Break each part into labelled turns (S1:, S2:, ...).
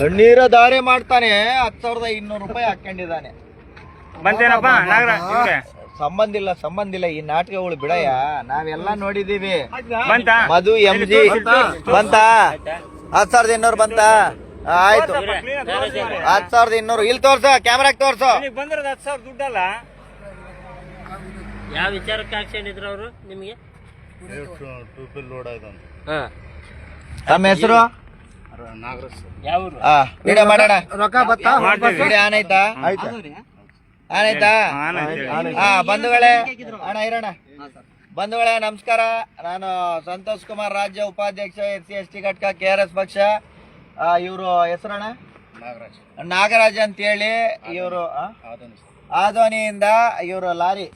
S1: ಕಣ್ಣೀರ ದಾರೆ ಮಾಡ್ತಾನೆ. ಹತ್ತು ಸಾವಿರದ ಇನ್ನೂರು ರೂಪಾಯಿ ಹಾಕೊಂಡಿದ್ದಾನೆ
S2: ಬಂತೇನಪ್ಪ ನಾಗರ ಇವ್ರೆ
S1: ಸಂಬಂಧ ಇಲ್ಲ ಸಂಬಂಧ ಇಲ್ಲ. ಈ ನಾಟಕಗಳು ಬಿಡಯ್ಯ. ನಾವೆಲ್ಲ ನೋಡಿದೀವಿ
S2: ಬಂತ?
S1: Madhu M G. ಬಂತ? ಹತ್ತು ಸಾವಿರದ ಇನ್ನೂರು ಬಂತ? ಆಯ್ತು. ಹತ್ ಸಾವಿರದ ಇನ್ನೂರು. ಇಲ್ಲಿ ತೋರ್ಸು ಕ್ಯಾಮ್ರಾಕ್ ತೋರ್ಸು.
S2: ಬಂದಿರೋದು ಹತ್ತು ಸಾವಿರ ದುಡ್ಡಲ್ಲ?
S3: ಯಾವ ವಿಚಾರಕ್ಕೆ ಹಾಕ್ಸ್ಕೊಂಡಿದ್ರು ಅವರು ನಿಮಗೆ?
S1: ತಮ್ಮ ಹೆಸರು? ವಿಡಿಯೋ ಮಾಡೋಣ.
S2: ಮಾಡ್ತೀವಿ.
S1: ವಿಡಿಯೋ ಆನ್ ಆಯ್ತಾ? ಆನ್ ಆಯ್ತಾ?
S2: ಆನ್ ಆಯ್ತು.
S1: ಹಾ ಬಂಧುಗಳೇ ಅಣ್ಣ ಇರೋಣ ಬಂಧುಗಳೇ ನಮಸ್ಕಾರ. ನಾನು ಸಂತೋಷ್ ಕುಮಾರ್ ರಾಜ್ಯ ಉಪಾಧ್ಯಕ್ಷ ಎಸ್ ಸಿ ಎಸ್ ಟಿ ಘಟಕ ಕೆ ಆರ್ ಎಸ್ ಪಕ್ಷ. ಇವರು ಹೆಸರಣ್ಣ? ನಾಗರಾಜ್. ಅಂತ ಹೇಳಿ ಇವರು ಆದೋನಿಯಿಂದ ಇವರು ಲಾರಿ.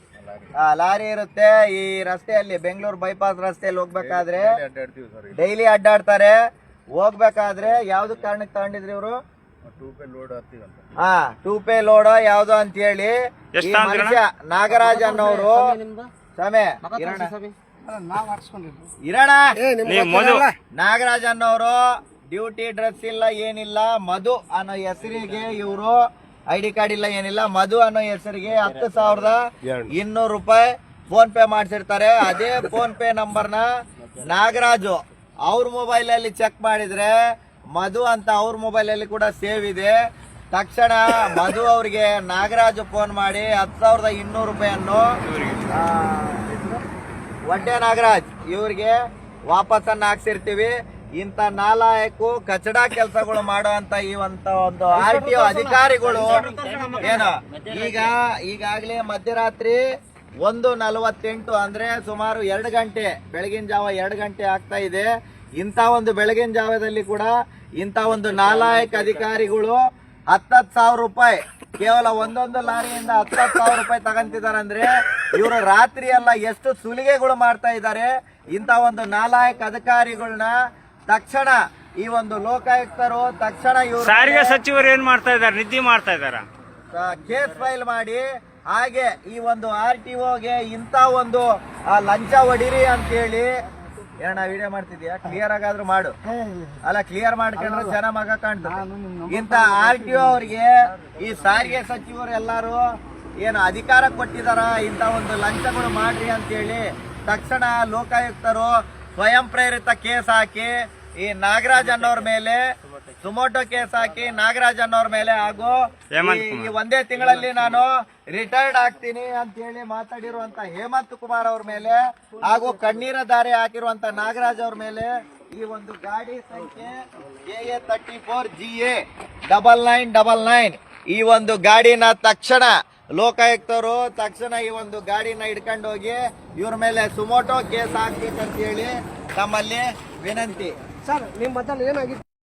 S1: ಆ, ಲಾರಿ ಇರುತ್ತೆ. ಈ ರಸ್ತೆಯಲ್ಲಿ ಬೆಂಗಳೂರು ಬೈಪಾಸ್ ರಸ್ತೆಯಲ್ಲಿ ಹೋಗ್ಬೇಕಾದ್ರೆ ಡೈಲಿ ಅಡ್ಡಾಡ್ತಾರೆ. ಹೋಗ್ಬೇಕಾದ್ರೆ ಯಾವ್ದು ಕಾರಣಕ್ಕೆ ತಗೊಂಡಿದ್ರಿ ಇವರು? ಹಾ ಟೂ ಪೇ ಲೋಡ್ ಯಾವ್ದು ಅಂತ ಹೇಳಿ. ನಾಗರಾಜ್ ಅನ್ನೋರು. ಸಮೆ ಇರೋಣ ನಾಗರಾಜ್ ಅನ್ನೋರು ಡ್ಯೂಟಿ ಡ್ರೆಸ್ ಇಲ್ಲ ಏನಿಲ್ಲ. ಮಧು ಅನ್ನೋ ಹೆಸರಿಗೆ ಇವರು ಐ ಡಿ ಕಾರ್ಡ್ ಇಲ್ಲ ಏನಿಲ್ಲ. ಮಧು ಅನ್ನೋ ಹೆಸರಿಗೆ ಹತ್ತು ಸಾವಿರದ ಇನ್ನೂರು ರೂಪಾಯಿ ಫೋನ್ ಪೇ ಮಾಡಿಸಿರ್ತಾರೆ. ಅದೇ ಫೋನ್ ಪೇ ನಂಬರ್ನ ನಾಗರಾಜು ಅವ್ರ ಮೊಬೈಲ್ ಅಲ್ಲಿ ಚೆಕ್ ಮಾಡಿದ್ರೆ ಮಧು ಅಂತ ಅವ್ರ ಮೊಬೈಲ್ ಅಲ್ಲಿ ಕೂಡ ಸೇವ್ ಇದೆ. ತಕ್ಷಣ ಮಧು ಅವ್ರಿಗೆ ನಾಗರಾಜ್ ಫೋನ್ ಮಾಡಿ ಹತ್ತು ಸಾವಿರದ ಇನ್ನೂರು ರೂಪಾಯಿಯನ್ನು ಒಡ್ಡೆ ನಾಗರಾಜ್ ಇವ್ರಿಗೆ ವಾಪಸ್ಸನ್ನ ಹಾಕ್ಸಿರ್ತೀವಿ. ಇಂಥ ನಾಲಾಯಕು ಕಚಡ ಕೆಲಸಗಳು ಮಾಡುವಂತ ಈ ಒಂದು ಒಂದು ಆರ್ ಟಿ ಅಧಿಕಾರಿಗಳು ಏನು? ಈಗ, ಈಗಾಗಲೇ ಮಧ್ಯರಾತ್ರಿ ಒಂದು ನಲವತ್ತೆಂಟು ಅಂದರೆ ಸುಮಾರು ಎರಡು ಗಂಟೆ, ಬೆಳಗಿನ ಜಾವ ಎರಡು ಗಂಟೆ ಆಗ್ತಾ ಇದೆ. ಇಂಥ ಒಂದು ಬೆಳಗಿನ ಜಾವದಲ್ಲಿ ಕೂಡ ಇಂಥ ಒಂದು ನಾಲಾಯಕ್ ಅಧಿಕಾರಿಗಳು ಹತ್ತತ್ತು ಸಾವಿರ ರೂಪಾಯಿ ಕೇವಲ ಒಂದೊಂದು ಲಾರಿಯಿಂದ ಹತ್ತತ್ತು ಸಾವಿರ ರೂಪಾಯಿ ತಗಂತಿದ್ದಾರೆ ಅಂದ್ರೆ ಇವರು ರಾತ್ರಿ ಎಲ್ಲ ಎಷ್ಟು ಸುಲಿಗೆಗಳು ಮಾಡ್ತಾ ಇದ್ದಾರೆ ಇಂಥ ಒಂದು ನಾಲಾಯಕ್ ಅಧಿಕಾರಿಗಳನ್ನ ತಕ್ಷಣ ಈ ಒಂದು ಲೋಕಾಯುಕ್ತರು ತಕ್ಷಣ ಇವರು
S2: ಸಾರಿಗೆ ಸಚಿವರು ಏನ್ ಮಾಡ್ತಾ ಇದಾರೆ? ನಿದ್ದೆ ಮಾಡ್ತಾ ಇದಾರ?
S1: ಕೇಸ್ ಫೈಲ್ ಮಾಡಿ ಹಾಗೆ ಈ ಒಂದು ಆರ್ ಟಿ ಓಗೆ ಇಂಥ ಒಂದು ಲಂಚ ಹೊಡಿರಿ ಅಂತ ಹೇಳಿ ಏನಣ್ಣ ವಿಡಿಯೋ ಮಾಡ್ತಿದ್ಯಾ? ಕ್ಲಿಯರ್ ಆಗಾದ್ರೂ ಮಾಡು. ಅಲ್ಲ ಕ್ಲಿಯರ್ ಮಾಡ್ಕೊಂಡ್ರೆ ಜನ ಮಗ ಕಾಣ್ತದೆ. ಇಂತ ಆರ್ ಟಿ ಓ ಅವ್ರಿಗೆ ಈ ಸಾರಿಗೆ ಸಚಿವರು ಎಲ್ಲಾರು ಏನು ಅಧಿಕಾರ ಕೊಟ್ಟಿದಾರ ಇಂತ ಒಂದು ಲಂಚಗಳು ಮಾಡ್ರಿ ಅಂತ ಹೇಳಿ ತಕ್ಷಣ ಲೋಕಾಯುಕ್ತರು ಸ್ವಯಂ ಪ್ರೇರಿತ ಕೇಸ್ ಹಾಕಿ ಈ ನಾಗರಾಜ್ ಅನ್ನೋರ್ ಮೇಲೆ ಸುಮೋಟೋ ಕೇಸ್ ಹಾಕಿ ನಾಗರಾಜ್ ಅನ್ನೋರ್ ಮೇಲೆ ಹಾಗೂ ಈ- ಒಂದೇ ತಿಂಗಳಲ್ಲಿ ನಾನು ರಿಟೈರ್ಡ್ ಆಗ್ತೀನಿ ಅಂತ ಹೇಳಿ ಮಾತಾಡಿರುವಂತ ಹೇಮಂತ್ ಕುಮಾರ್ ಅವ್ರ ಮೇಲೆ ಹಾಗೂ ಕಣ್ಣೀರ ದಾರಿ ಹಾಕಿರುವಂತ ನಾಗರಾಜ್ ಅವ್ರ ಮೇಲೆ ಈ ಒಂದು ಗಾಡಿ ಸಂಖ್ಯೆ A A thirty four G A double nine double nine ಈ ಒಂದು ಗಾಡಿನ ತಕ್ಷಣ ಲೋಕಾಯುಕ್ತರು ತಕ್ಷಣ ಈ ಒಂದು ಗಾಡಿನ ಹಿಡ್ಕೊಂಡು ಹೋಗಿ ಇವ್ರ ಮೇಲೆ ಸುಮೋಟೋ ಕೇಸ್ ಹಾಕ್ಬೇಕಂತ ಹೇಳಿ ತಮ್ಮಲ್ಲಿ ವಿನಂತಿ.
S4: ಸರ್ ನಿಮ್ಮ ಮತ್ತಲ್ಲಿ ಏನಾಗಿತ್ತು?